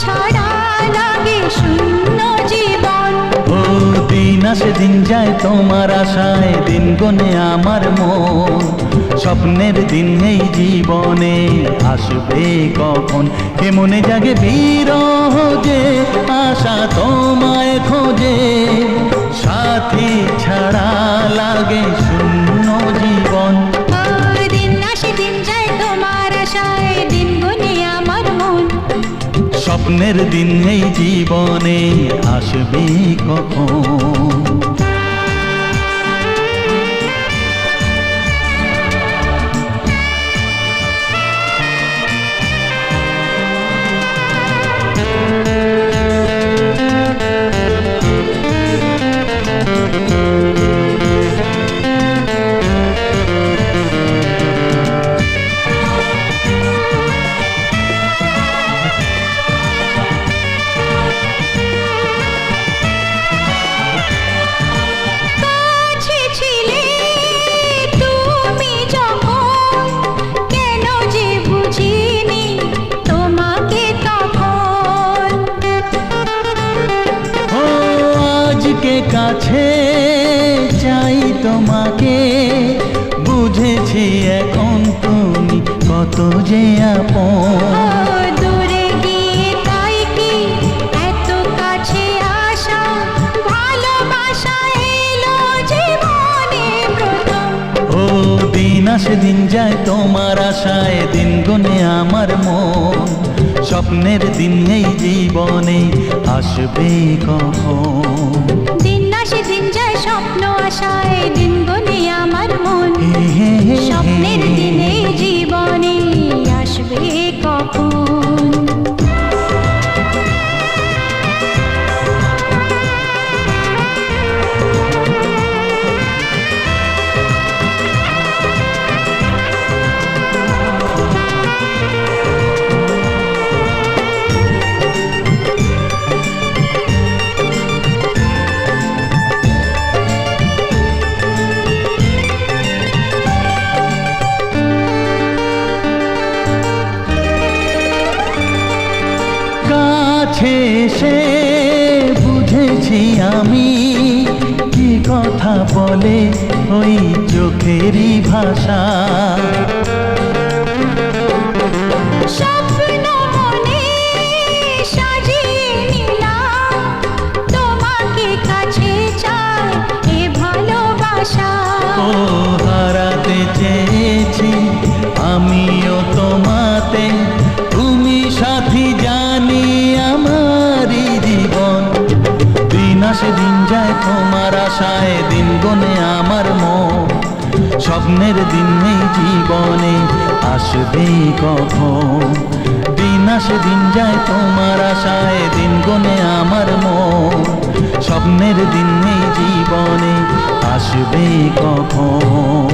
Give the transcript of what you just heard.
ছাড়া দিন যায় তোমার আশায়, দিন গনে আমার মন। স্বপ্নের দিন এই জীবনে আসবে কখন? কে মনে জাগে বিরহ যে আশা তোমায় খোঁজে? স্বপ্নের দিন এই জীবনে আসবে কখন? চাই তোমাকে। বুঝেছি এখন তুমি কত যে আপন। আসে দিন যায় তোমার আশায় দিন গুনে আমার মন। স্বপ্নের দিন এই জীবনে আসবে কখন। দিন আসে দিন যায় স্বপ্ন আশায় দিন গনে আমার মন। স্বপ্নের দিনে এসে বুঝেছি আমি কি কথা বলে ওই চোখেরই ভাষা। আশায় দিন গনে আমার মন। স্বপ্নের দিন নেই জীবনে, আসবে কখন? দিন আসে, দিন যায় তোমার আশায় দিন গনে আমার মন। স্বপ্নের দিন নেই জীবনে, আসবে কখন?